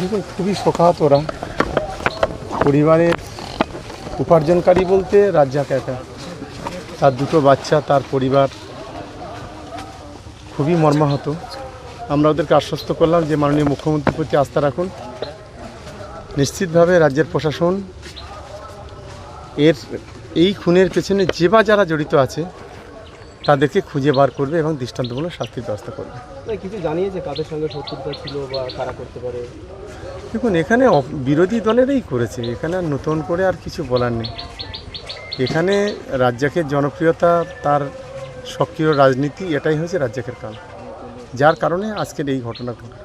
দেখুন, খুবই শোকাহত ওরা। পরিবারের উপার্জনকারী বলতে রাজ্জাক একা। তার দুটো বাচ্চা, তার পরিবার খুবই মর্মাহত। আমরা ওদেরকে আশ্বস্ত করলাম যে মাননীয় মুখ্যমন্ত্রীর প্রতি আস্থা রাখুন। নিশ্চিতভাবে রাজ্যের প্রশাসন এর এই খুনের পেছনে যে বা যারা জড়িত আছে তাদেরকে খুঁজে বার করবে এবং দৃষ্টান্তমূলক শাস্তির ব্যবস্থা করবে। কিছু জানিয়েছে কাদের সঙ্গে শত্রুতা ছিল বা কারা করতে পারে? দেখুন এখানে বিরোধী দলেরাই করেছে এখানে আর নতুন করে আর কিছু বলার নেই। এখানে রাজ্জাকের জনপ্রিয়তা তার সক্রিয় রাজনীতি এটাই হয়েছে রাজ্জাকের কাল যার কারণে আজকের এই ঘটনা ঘটে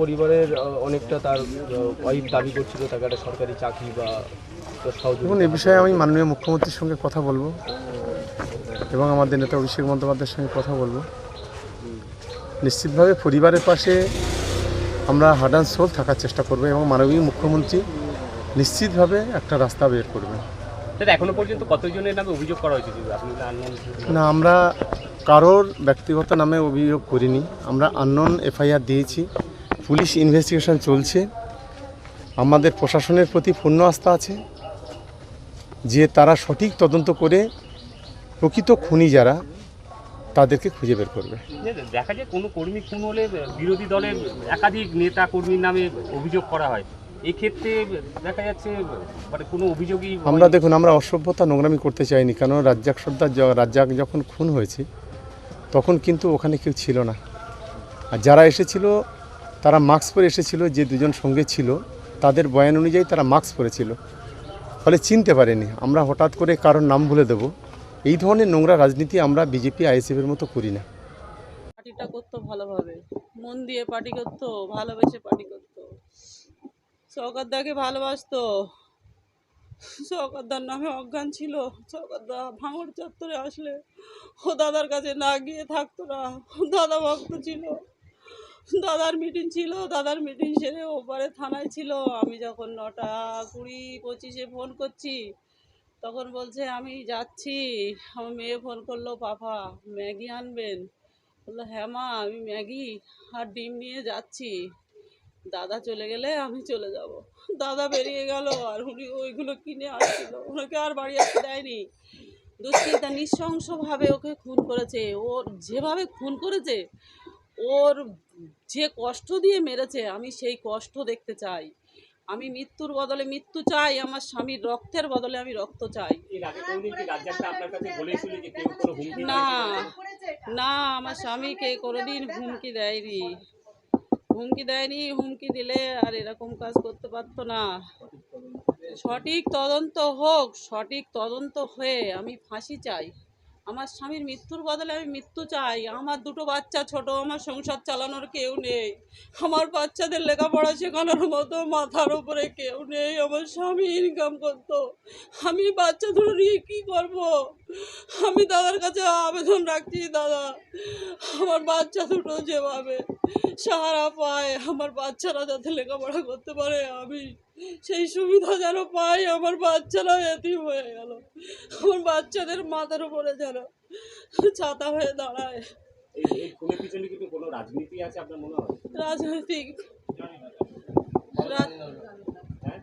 পরিবারের অনেকটা তার ওয়াইফ দাবি করছিল তাকে একটা সরকারি চাকরি বা দেখুন এ বিষয়ে আমি মাননীয় মুখ্যমন্ত্রীর সঙ্গে কথা বলব। এবং আমাদের নেতা অভিষেক বন্দ্যোপাধ্যায়ের সঙ্গে কথা বলব। নিশ্চিতভাবে পরিবারের পাশে আমরা হার্ড অ্যান্ড সোল থাকার চেষ্টা করব এবং মাননীয় মুখ্যমন্ত্রী নিশ্চিতভাবে একটা রাস্তা বের করবেন। এখনও পর্যন্ত কতজনের নামে অভিযোগ করা হয়েছে? না আমরা কারোর ব্যক্তিগত নামে অভিযোগ করিনি। আমরা আননোন এফআইআর দিয়েছি। পুলিশ ইনভেস্টিগেশন চলছে। আমাদের প্রশাসনের প্রতি পূর্ণ আস্থা আছে। যে তারা সঠিক তদন্ত করে প্রকৃত খুনি যারা তাদেরকে খুঁজে বের করবে। দেখা যায় কোনো কর্মী খুন হলে বিরোধী দলের একাধিক নেতা কর্মীর নামে অভিযোগ করা হয়। এই ক্ষেত্রে দেখা যাচ্ছে মানে কোনো অভিযোগই আমরা দেখুন আমরা অসভ্যতা নোংরামি করতে চাইনি কারণ রাজ্জাক সর্দার রাজ্জাক যখন খুন হয়েছে তখন কিন্তু ওখানে কেউ ছিল না। আর যারা এসেছিল তারা মাস্ক পরে এসেছিল যে দুজন সঙ্গে ছিল তাদের বয়ান অনুযায়ী তারা মাস্ক পরেছিল। ফলে চিনতে পারেনি। আমরা হঠাৎ করে কারোর নাম ভুলে দেব। এই ধরনের নোংরা রাজনীতি আমরা বিজেপি আইএসএফের মতো করি না। পার্টিটা করতো ভালোভাবে। মন দিয়ে পার্টি করতো, ভালোবেসে পার্টি করতো। সৌকতদাকে ভালোবাসতো। সৌকতদার নামে অজ্ঞান ছিল। সৌকতদা ভাঙড় চত্বরে আসলে ও দাদার কাছে না গিয়ে থাকতো না। দাদা ভক্ত ছিল। দাদার মিটিং ছিল। দাদার মিটিং সেরে ওপারে থানায় ছিল। আমি যখন নটা কুড়ি পঁচিশে ফোন করছি তখন বলছে, আমি যাচ্ছি। আমার মেয়ে ফোন করল, পাপা, ম্যাগি আনবেন? বলল হ্যাঁ মা, আমি ম্যাগি আর ডিম নিয়ে যাচ্ছি। দাদা চলে গেলে আমি চলে যাব। দাদা বেরিয়ে গেল আর উনি ওইগুলো কিনে আসছিল ওনাকে আর বাড়ি আসতে দেয়নি। দুষ্কৃতা নৃশংসভাবে ওকে খুন করেছে। ওর যেভাবে খুন করেছে, ওর যে কষ্ট দিয়ে মেরেছে, আমি সেই কষ্ট দেখতে চাই। আমি মৃত্যুর বদলে মৃত্যু চাই আমার স্বামীর রক্তের বদলে আমি রক্ত চাই। না না আমার স্বামীকে কোনোদিন হুমকি দেয়নি। হুমকি দেয়নি হুমকি দিলে আর এরকম কাজ করতে পারতো না। সঠিক তদন্ত হোক সঠিক তদন্ত হয়ে আমি ফাঁসি চাই। আমার স্বামীর মৃত্যুর বদলে আমি মৃত্যু চাই। আমার দুটো বাচ্চা ছোট, আমার সংসার চালানোর কেউ নেই। আমার বাচ্চাদের লেখাপড়া শেখানোর মতো মাথার উপরে কেউ নেই। আমার স্বামী ইনকাম করতো। আমি বাচ্চা দুটো নিয়ে কী করব? আমি দাদার কাছে আবেদন রাখছি, দাদা। আমার বাচ্চা দুটো যেভাবে সাহারা পায়, আমার বাচ্চারা যাতে লেখাপড়া করতে পারে, আমি সেই সুবিধা যেন পাই আমার বাচ্চারা এতিম হয়ে গেল। আমার বাচ্চাদের মাথার উপরে যেন ছাতা হয়ে দাঁড়ায়। মনে রাজনৈতিক। রাজ- হ্যাঁ?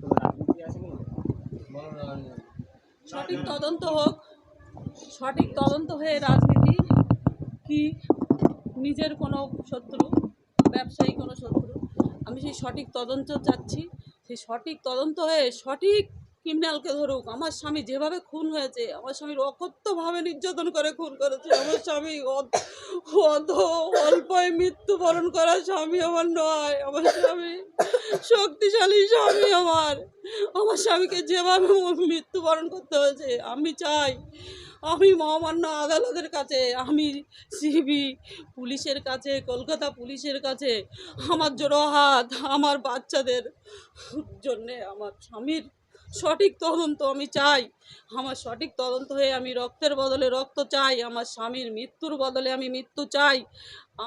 কোনো রাজনীতি আছে সঠিক তদন্ত হোক সঠিক তদন্ত হয়ে রাজনীতি কি? নিজের কোনো শত্রু ব্যবসায়ী কোনো শত্রু। সেই সঠিক তদন্ত চাচ্ছি। সেই সঠিক তদন্ত হয়ে সঠিক ক্রিমিনালকে ধরুক, আমার স্বামী যেভাবে খুন হয়েছে, আমার স্বামীর অকথ্যভাবে নির্যাতন করে খুন করেছে, আমার স্বামী অত অল্পই মৃত্যুবরণ করা স্বামী আমার নয়, আমার স্বামী শক্তিশালী স্বামী আমার। আমার স্বামীকে যেভাবে মৃত্যুবরণ করতে হয়েছে, আমি চাই আমি মহামান্য আদালতের কাছে, আমি সিবি পুলিশের কাছে, কলকাতা পুলিশের কাছে, আমার জোড়ো হাত আমার বাচ্চাদের জন্যে, আমার স্বামীর সঠিক তদন্ত আমি চাই। আমার সঠিক তদন্ত হয়ে আমি রক্তের বদলে রক্ত চাই, আমার স্বামীর মৃত্যুর বদলে আমি মৃত্যু চাই।